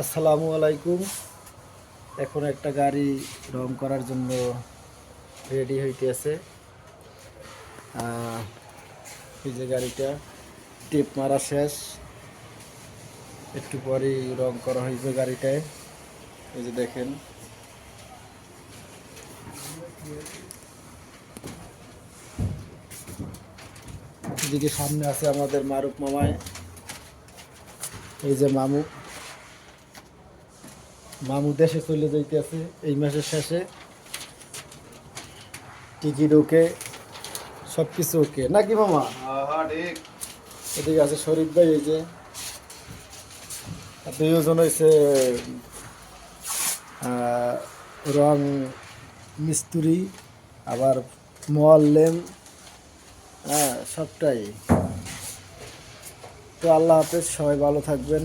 আসসালামু আলাইকুম। এখন একটা গাড়ি রং করার জন্য রেডি হইতেছে। আহ, এই যে গাড়িটা টেপ মারা শেষ। একটু পরেই রং করা হয়েছে গাড়িটায়। এই যে দেখেন। এদিকে সামনে আছে আমাদের মারুক মামায় এই যে মামু মামু দেশে চলে যাইতেছে এই মাসের শেষে। টিকিট ওকে সব কিছু ওকে। নাকি মামা? ঠিক। এদিকে আছে শরীফ ভাই এই যে। আর দুইজন হয়েছে রং মিস্ত্রি আবার মোয়াল্লেম। হ্যাঁ সবটাই। তো আল্লাহ হাফেজ সবাই ভালো থাকবেন।